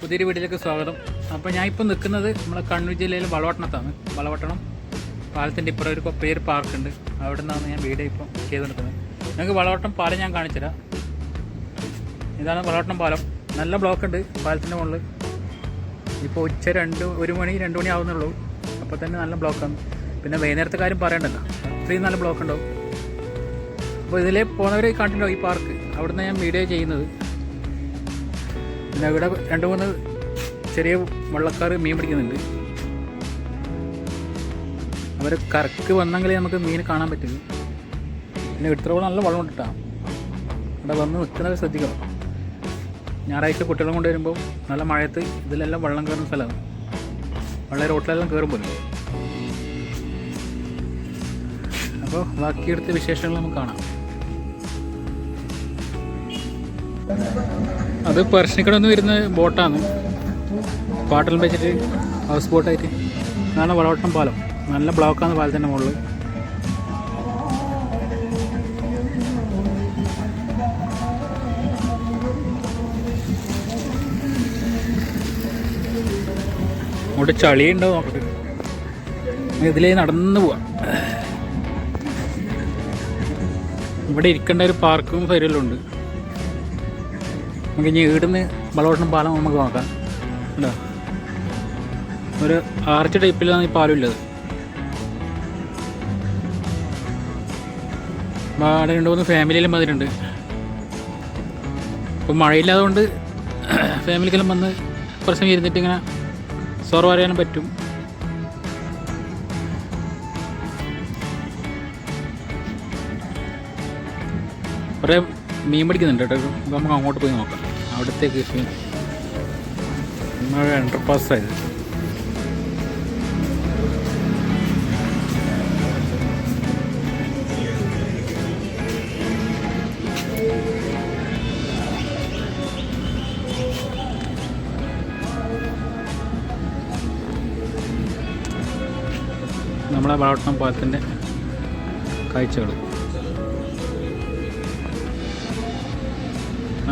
പുതിയൊരു വീട്ടിലേക്ക് സ്വാഗതം. അപ്പോൾ ഞാൻ ഇപ്പോൾ നിൽക്കുന്നത് നമ്മുടെ കണ്ണൂർ ജില്ലയിൽ വളവട്ടണത്താണ്. വളവട്ടണം പാലത്തിന്റെ ഇപ്പുറം ഒരു പേര് പാർക്കുണ്ട്. അവിടെ നിന്നാണ് ഞാൻ വീഡിയോ ഇപ്പം ചെയ്തെടുക്കുന്നത് നിങ്ങൾക്ക് വളവട്ടം പാലം ഞാൻ കാണിച്ചുതരാം. ഇതാണ് വളവട്ടം പാലം. നല്ല ബ്ലോക്ക് ഉണ്ട് പാലത്തിന്റെ മുകളിൽ. ഇപ്പോൾ ഉച്ച രണ്ട് ഒരു മണി രണ്ട് മണി ആവുന്നുള്ളൂ. അപ്പോൾ തന്നെ നല്ല ബ്ലോക്കാണ്. പിന്നെ വൈകുന്നേരത്തെ കാര്യം പറയണ്ടല്ലോ. അത്രയും നല്ല ബ്ലോക്ക് ഉണ്ടാവും അപ്പോൾ ഇതിലേ പോകുന്നവരെ കണ്ടിട്ടുണ്ടോ ഈ പാർക്ക്. അവിടുന്ന് ഞാൻ വീഡിയോ ചെയ്യുന്നത്. പിന്നെ ഇവിടെ രണ്ട് മൂന്ന് ചെറിയ വള്ളക്കാർ മീൻ പിടിക്കുന്നുണ്ട്. അവർ കറക്ക് വന്നെങ്കിലേ നമുക്ക് മീൻ കാണാൻ പറ്റുള്ളൂ. പിന്നെ ഇടത്തോളം നല്ല വെള്ളം ഇട്ടാ ഇവിടെ വന്ന് നിൽക്കുന്നവർ ശ്രദ്ധിക്കണം. ഞായറാഴ്ച കുട്ടികളെ കൊണ്ട് വരുമ്പോൾ നല്ല മഴയത്ത് ഇതിലെല്ലാം വെള്ളം കയറുന്ന സ്ഥലമാണ്. വെള്ളം റോട്ടിലെല്ലാം കയറുമ്പോൾ അപ്പോൾ ബാക്കിയെടുത്ത വിശേഷങ്ങൾ നമുക്ക് കാണാം. അത് പെർഷനിക്കട നിന്ന് വരുന്ന ബോട്ടാണ്. പാട്ടലും വെച്ചിട്ട് ഹൗസ് ബോട്ടായിട്ട് അതാണ് വളവട്ടം പാലം. നല്ല ബ്ലോക്കാണ് പാലത്തിന്റെ മുകളിൽ അങ്ങോട്ട് ചളിയുണ്ടോ നോക്കട്ടെ ഇതിലേ നടന്നു പോവാം. ഇവിടെ ഇരിക്കേണ്ട ഒരു പാർക്കും സൈഡിലും ഉണ്ട്. നമുക്ക് ഇനി ഇവിടുന്ന് വളവട്ടണം പാലം നമുക്ക് നോക്കാം. ഉണ്ടോ ഒരു ആർച്ച് ടൈപ്പിലാണ് ഈ പാലം ഉള്ളത്. അവിടെ രണ്ട് മൂന്ന് ഫാമിലിയിലും വന്നിട്ടുണ്ട്. ഇപ്പം മഴയില്ലാതുകൊണ്ട് ഫാമിലിക്കെല്ലാം വന്ന് പ്രശ്നം ഇരുന്നിട്ട് ഇങ്ങനെ സോർവ് അറിയാനും പറ്റും. കുറേ മീൻ പിടിക്കുന്നുണ്ട് കേട്ടോ. നമുക്ക് അങ്ങോട്ട് പോയി നോക്കാം. അവിടത്തേക്ക് അണ്ടർ പാസ്സായത് നമ്മളെ വളവട്ടണം പാലത്തിന്റെ കാഴ്ചകൾ.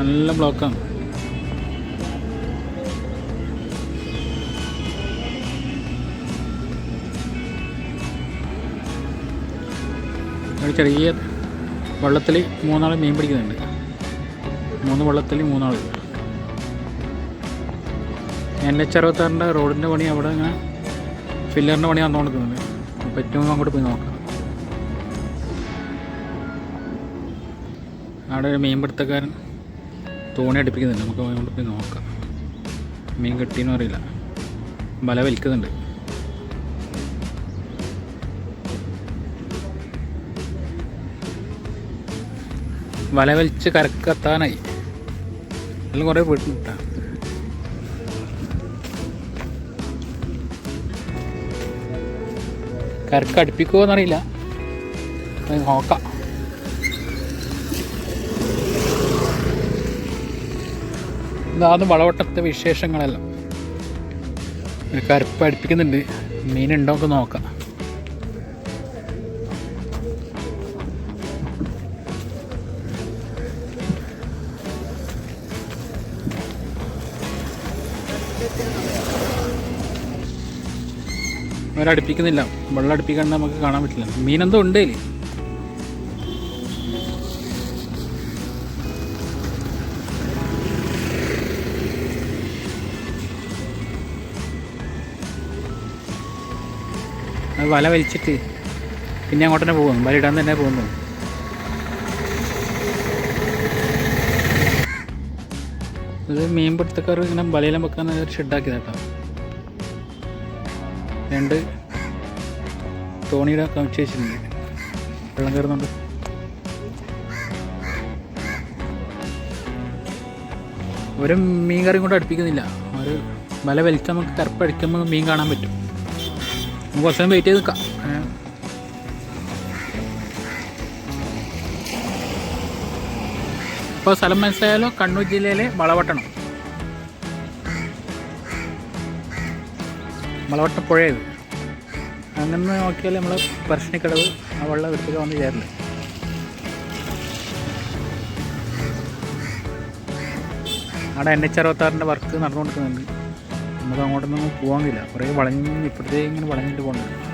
നല്ല ബ്ലോക്കാണ്. ചെറിയ വള്ളത്തിൽ മൂന്നാൾ മീൻ പിടിക്കുന്നുണ്ട്. മൂന്ന് വള്ളത്തിൽ മൂന്നാൾ എൻ എച്ച് അറുപത്താറിന്റെ റോഡിന്റെ പണി അവിടെ ഇങ്ങനെ ഫില്ലറിന്റെ പണി വന്നു കൊടുക്കുന്നുണ്ട് അപ്പോൾ ഏറ്റവും അങ്ങോട്ട് പോയി നോക്കാം. അവിടെ ഒരു മീൻ പിടുത്തക്കാരൻ തോണി അടുപ്പിക്കുന്നുണ്ട് നമുക്ക് അതുകൊണ്ട് പോയി നോക്കാം. മീൻ കിട്ടിയെന്ന് അറിയില്ല. വല വലിക്കുന്നുണ്ട്. വല വലിച്ച് കരക്കെത്താനായി. എല്ലാം കുറേ വീട്ടിട്ടാ കരക്ക് അടുപ്പിക്കുമോ എന്നറിയില്ല. നോക്കാം. ഇതാണ് വളവട്ടത്തെ വിശേഷങ്ങളെല്ലാം. കരുപ്പ് അടുപ്പിക്കുന്നുണ്ട് ഒക്കെ നോക്കാം. അവരടുപ്പിക്കുന്നില്ല വെള്ളം അടുപ്പിക്കാൻ നമുക്ക് കാണാൻ പറ്റില്ല. മീനെന്തോ ഉണ്ട് വല വലിച്ചിട്ട് പിന്നെ അങ്ങോട്ട് തന്നെ പോകുന്നു. വല ഇടാൻ തന്നെ പോകുന്നു. ഇത് മീൻ പിടുത്തക്കാർ ഇങ്ങനെ വലയിലും വെക്കാൻ ഒരു ഷെഡാക്കിയത് കേട്ടോ. രണ്ട് തോണിയുടെ കമിച്ച് വെച്ചിട്ടുണ്ട്. വെള്ളം കയറുന്നുണ്ട്. ഒരു മീൻ കറിയും കൊണ്ട് അടുപ്പിക്കുന്നില്ല. ഒരു വല വലിച്ച് നമുക്ക് കറുപ്പടിക്കുമ്പോൾ മീൻ കാണാൻ പറ്റും. നമുക്ക് കുറച്ച് നേരം വെയിറ്റ് ചെയ്ത് നിൽക്കാം. ഇപ്പോൾ സ്ഥലം മനസ്സിലായാലോ? കണ്ണൂർ ജില്ലയിലെ വളവട്ടണം. വളവട്ടം പുഴയത് അങ്ങനെ നമ്മൾ പറശ്ശിനിക്കടവ് ആ വെള്ളം എടുത്തൊക്കെ വന്ന് ചേരില്ല അവിടെ എൻ എച്ച് അറുപത്താറിന്റെ വർക്ക് നമുക്ക് അങ്ങോട്ടൊന്നും പോകാൻ കഴിയില്ല. കുറേ വളഞ്ഞ് ഇപ്പോഴത്തേക്ക് ഇങ്ങനെ വളഞ്ഞിട്ട് പോകുന്നുണ്ട്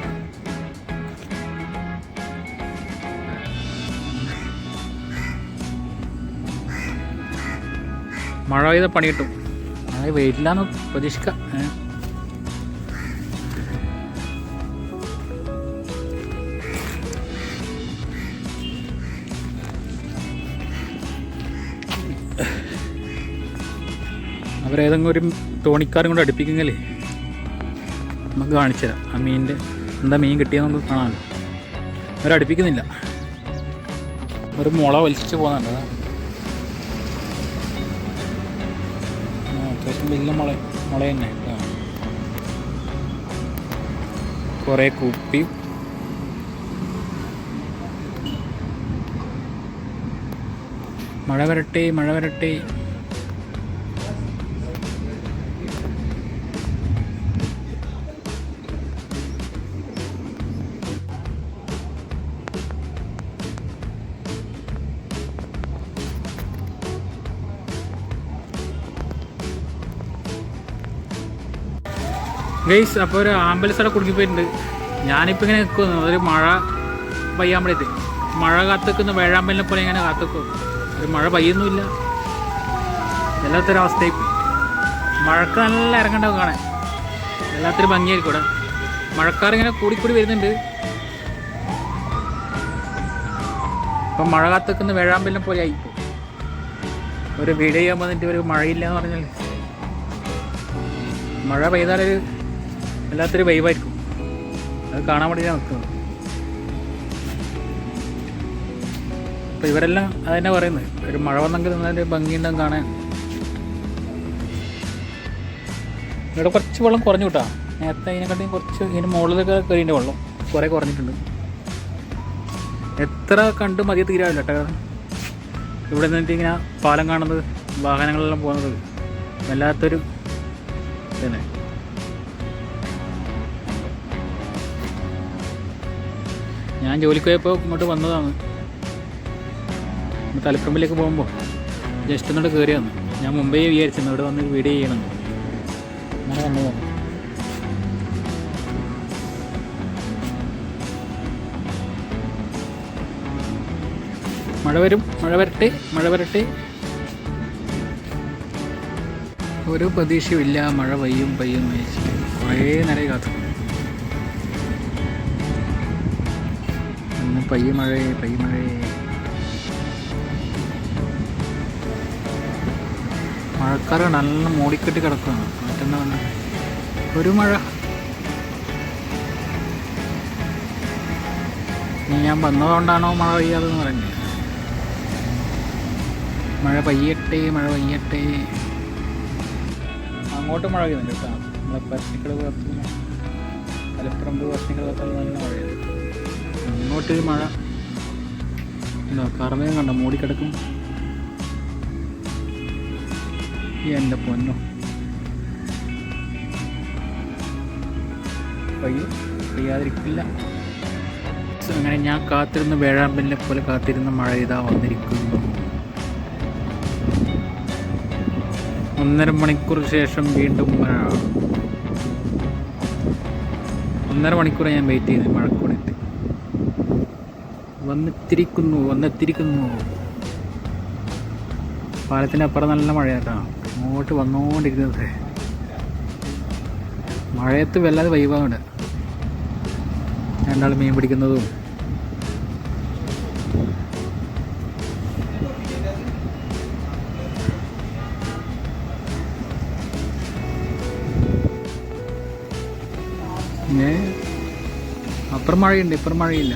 മഴ പെയ്ത പണി കിട്ടും. മഴ വെയിലാന്ന് പ്രതീക്ഷിക്കാം. അവരേതെങ്കിലും ഒരു തോണിക്കാരും കൊണ്ട് അടുപ്പിക്കുമെങ്കിലേ നമുക്ക് കാണിച്ചു തരാം. ആ മീനിന്റെ എന്താ മീൻ കിട്ടിയെന്ന് നമുക്ക് കാണാമല്ലോ അവരടുപ്പിക്കുന്നില്ല ഒരു മുള വലിച്ചു പോകുന്നുണ്ട്. അത്യാവശ്യം വലിയ മുള മുള തന്നെ. കുറേ കുപ്പി. മഴ വരട്ടെ മഴ വരട്ടെ. ഗൈസ് അപ്പോൾ ഒരു ആംബുലൻസ് അവിടെ കുടുങ്ങിപ്പോയിട്ടുണ്ട് ഞാനിപ്പോൾ ഇങ്ങനെ നിൽക്കുന്നു ഒരു മഴ പെയ്യാമ്പഴേത്ത് മഴ കാത്തുക്കുന്ന വേഴാമ്പലിനെ പോലെ ഇങ്ങനെ കാത്തുക്കും ഒരു മഴ പെയ്യുന്നുമില്ല. എല്ലാത്തൊരു അവസ്ഥയായി പോയി. മഴക്ക് നല്ല ഇറങ്ങണ്ടാവും കാണാൻ. എല്ലാത്തിനും ഭംഗിയായിരിക്കും ഇവിടെ. മഴക്കാർ ഇങ്ങനെ കൂടിക്കൂടി വരുന്നുണ്ട്. ഇപ്പം മഴ കാത്തുക്കുന്ന വേഴാമ്പലിനെ പോലെ ആയി ഒരു വീഡിയോ ചെയ്യാൻ വന്നിട്ട് ഒരു മഴയില്ല എന്ന് പറഞ്ഞാൽ മഴ പെയ്താലൊരു വല്ലാത്തൊരു വൈവായിരിക്കും അത് കാണാൻ വേണ്ടി ഞാൻ നിൽക്കുന്നത് അപ്പോൾ ഇവരെല്ലാം അതന്നെ പറയുന്നത്. ഒരു മഴ വന്നെങ്കിൽ നല്ലൊരു ഭംഗിയുണ്ടാകും കാണാൻ. ഇവിടെ കുറച്ച് വെള്ളം കുറഞ്ഞു കിട്ടാ. നേരത്തെ അതിനെക്കാട്ടിയും കുറച്ച് ഇതിന് മുകളിലൊക്കെ കയറിന്റെ വെള്ളം. കുറേ കുറഞ്ഞിട്ടുണ്ട്. എത്ര കണ്ട് മതി തീരാവില്ല കേട്ടോ. ഇവിടെ നിന്നിട്ട് ഇങ്ങനെ പാലം കാണുന്നത് വാഹനങ്ങളെല്ലാം പോകുന്നത്. വല്ലാത്തൊരു തന്നെ ഞാൻ ജോലിക്ക് പോയപ്പോൾ ഇങ്ങോട്ട് വന്നതാണ്. തലപ്പറമ്പിലേക്ക് പോകുമ്പോൾ ജസ്റ്റ് ഒന്നുകൂടെ വന്നു. ഞാൻ മുമ്പേ വിചാരിച്ചിരുന്നു ഇവിടെ വന്ന് വീഡിയോ ചെയ്യണം. അങ്ങനെ മഴ വരും മഴ വരട്ടെ മഴ വരട്ടെ. ഒരു പ്രതീക്ഷയും ഇല്ല മഴ പെയ്യും പെയ്യും കുറേ നേരം കാത്തു. പയ്യ മഴയെ പയ്യ മഴയെ മഴക്കാറ് നല്ല മൂടിക്കെട്ടി കിടക്കുകയാണ്. മറ്റെന്താ വേണ്ട ഒരു മഴ. ഇനി ഞാൻ വന്നതുകൊണ്ടാണോ മഴ പെയ്യാതെന്ന് പറയുന്നത് മഴ പെയ്യട്ടെ മഴ പെയ്യട്ടെ. അങ്ങോട്ട് മഴ പെയ്യുന്നുണ്ട് കേട്ടോ. നമ്മളെ പരത്തിക്കട പുറത്തുനിന്ന് തലപ്പറമ്പ് പരത്തിക്കട ഭാഗത്ത് നല്ല മഴയാണ് അങ്ങോട്ട് മഴ. എന്താ കറമയും കണ്ട മൂടിക്കിടക്കും. എന്റെ പൊന്നോ. പയ്യോ പെയ്യാതിരിക്കില്ല. അങ്ങനെ ഞാൻ കാത്തിരുന്ന വേഴാമ്പലിനെ പോലെ കാത്തിരുന്ന മഴ ഇതാ വന്നിരിക്കുന്നു. ഒന്നര മണിക്കൂർ ശേഷം വീണ്ടും മഴ. ഒന്നര മണിക്കൂർ ഞാൻ വെയിറ്റ് ചെയ്തു മഴക്കൂടിട്ട് വന്നെത്തിരിക്കുന്നു വന്നെത്തിരിക്കുന്നു പാലത്തിന്റെ അപ്പുറം നല്ല മഴയാട്ടോ. അങ്ങോട്ട് വന്നുകൊണ്ടിരിക്കുന്നത് മഴയത്ത് വല്ലാതെ വൈവാണ്ട് രണ്ടാൾ മീൻ പിടിക്കുന്നതും. അപ്പുറം മഴയുണ്ട് ഇപ്പുറം മഴയില്ല.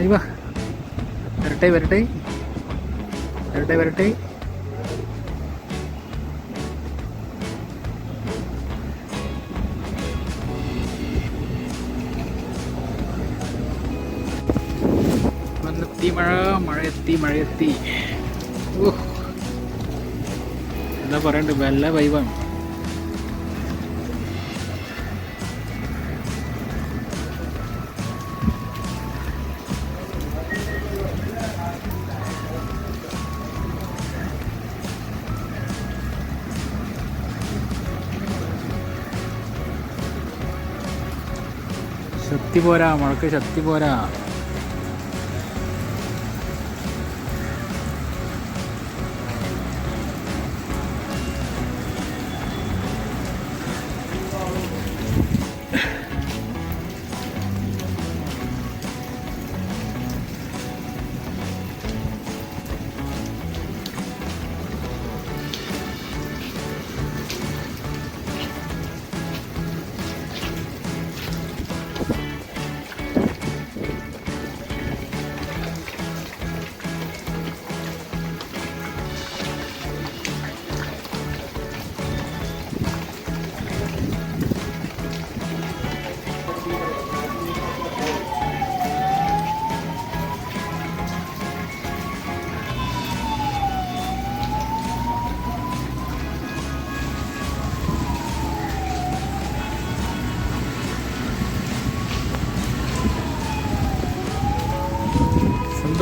അയ്യോ വരട്ടെ വരട്ടെ. വരട്ടെ വരട്ടെ. വന്നെത്തി മഴ മഴയെത്തി മഴയെത്തി. ഊഹ്. എന്താ പറയണ്ടേ? വല്ല വൈബാണ് ശക്തി പോരാ മുഴക്ക് ശക്തി പോരാ.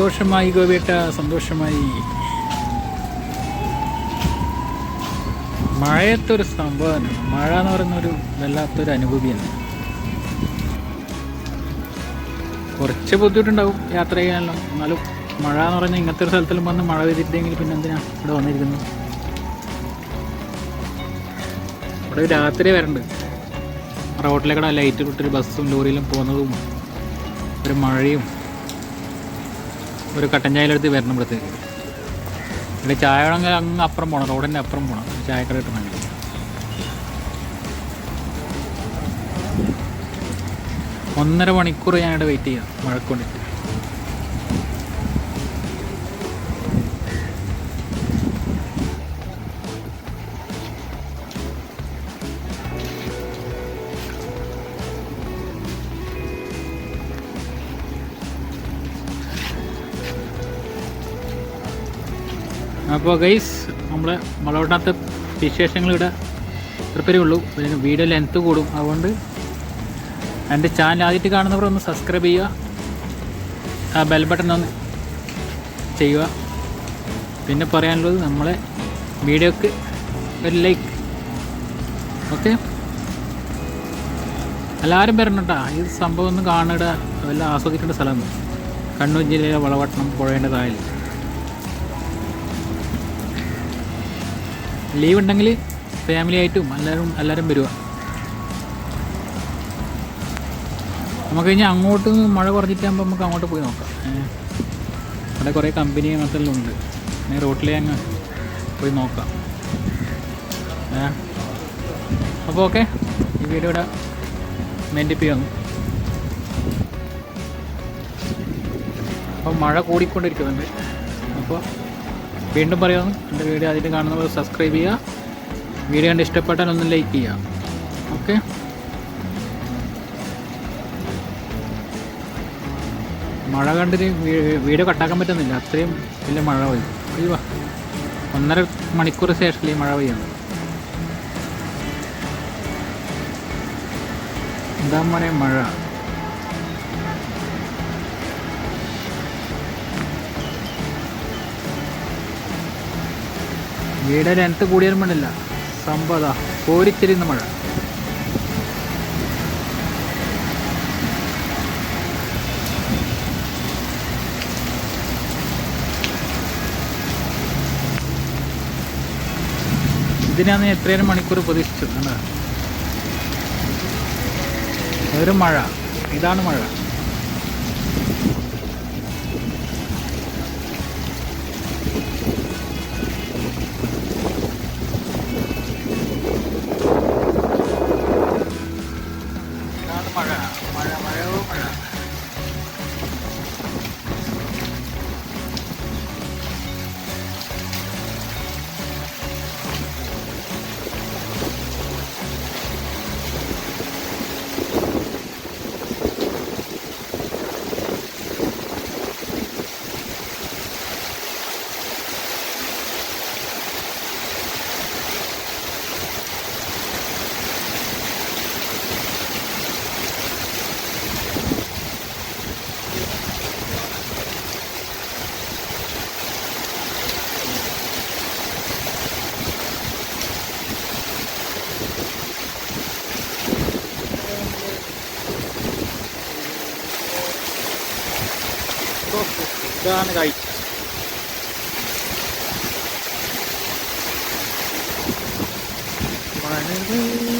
സന്തോഷമായി ഗോവേട്ട സന്തോഷമായി. മഴയത്തൊരു സംഭവമാണ് മഴ എന്ന് പറയുന്നൊരു വല്ലാത്തൊരു അനുഭൂതിയാണ് കുറച്ച് ബുദ്ധിമുട്ടുണ്ടാവും യാത്ര ചെയ്യാനല്ലോ. എന്നാലും മഴ എന്ന് പറഞ്ഞാൽ ഇങ്ങനത്തെ ഒരു സ്ഥലത്തിലും വന്ന് മഴ പെയ്തിട്ടുണ്ടെങ്കിൽ പിന്നെ എന്തിനാ ഇവിടെ വന്നിരിക്കുന്നു ഇവിടെ രാത്രി വരണ്ട്. റോട്ടിലേക്കൂടെ ലൈറ്റ് ഇട്ടൊരു ബസ്സും ലോറിയിലും പോകുന്നതും ഒരു മഴയും. ഒരു കട്ടൻ ചായയിലെടുത്ത് വരണം ഇവിടത്തേക്ക് ഇവിടെ ചായ വേണമെങ്കിൽ അങ്ങ് അപ്പുറം പോകണം റോഡിന്റെ അപ്പുറം പോകണം ചായക്കട കിട്ടണമെങ്കിൽ ഒന്നര മണിക്കൂർ ഞാനിവിടെ വെയിറ്റ് ചെയ്യാം. മഴക്കൊണ്ടിട്ട്. അപ്പോൾ ഗൈസ് നമ്മളെ വളവിടാത്ത വിശേഷങ്ങൾ ഇവിടെ ഉള്ളൂ. പിന്നെ വീഡിയോ ലെങ്ത്ത് കൂടും. അതുകൊണ്ട് എന്റെ ചാനൽ ആദ്യമായിട്ട് കാണുന്നവർ ഒന്ന് സബ്സ്ക്രൈബ് ചെയ്യുക. ആ ബെൽ ബട്ടൺ ഒന്ന് ചെയ്യുക. പിന്നെ പറയാനുള്ളത് നമ്മളെ വീഡിയോക്ക് ഒരു ലൈക്ക് ഓക്കെ എല്ലാവരും വരണട്ടാ ഈ സംഭവം ഒന്ന് കാണുക. എല്ലാം ആസ്വദിക്കേണ്ട സ്ഥലമാണ് കണ്ണൂർ ജില്ലയിലെ വളവട്ടണം പുഴേന്റെ താഴെ. ലീവ് ഉണ്ടെങ്കിൽ ഫാമിലി ആയിട്ടും എല്ലാവരും എല്ലാവരും വരിക നമുക്ക് കഴിഞ്ഞാൽ അങ്ങോട്ട് മഴ കുറഞ്ഞിട്ടാകുമ്പോൾ നമുക്ക് അങ്ങോട്ട് പോയി നോക്കാം. അവിടെ കുറേ കമ്പനി എല്ലാം ഉണ്ട് ഞാൻ റോട്ടിലേ അങ്ങ് പോയി നോക്കാം. അപ്പോൾ ഓക്കെ ഈ വീഡിയോ ഇവിടെ മെൻഡിപ്പ് ചെയ്യുന്നു അപ്പോൾ മഴ കൂടിക്കൊണ്ടിരിക്കുന്നുണ്ട്. അപ്പോൾ വീണ്ടും പറയാം. എന്റെ വീഡിയോ ആദ്യം കാണുന്നവർ സബ്സ്ക്രൈബ് ചെയ്യുക. വീഡിയോ കണ്ട് ഇഷ്ടപ്പെട്ടാൽ ഒന്ന് ലൈക്ക് ചെയ്യുക. ഓക്കെ മഴ കണ്ടിട്ട് വീഡിയോ കട്ടാക്കാൻ പറ്റുന്നില്ല. അത്രയും വലിയ മഴ പോയി അയ്യോ. ഒന്നര മണിക്കൂർ ശേഷം ഈ മഴ പെയ്യുന്നത്. എന്താ മോനെ മഴ? വീട് രണ്ട് കൂടിയാലും വേണ്ടില്ല സമ്പത കോരിച്ചിരുന്ന മഴ. ഇതിനാണ് എത്രയേരം മണിക്കൂർ പ്രതീക്ഷിച്ചത്? ഒരു മഴ. ഇതാണ് മഴ. そうそうそう。ラがいい。これね。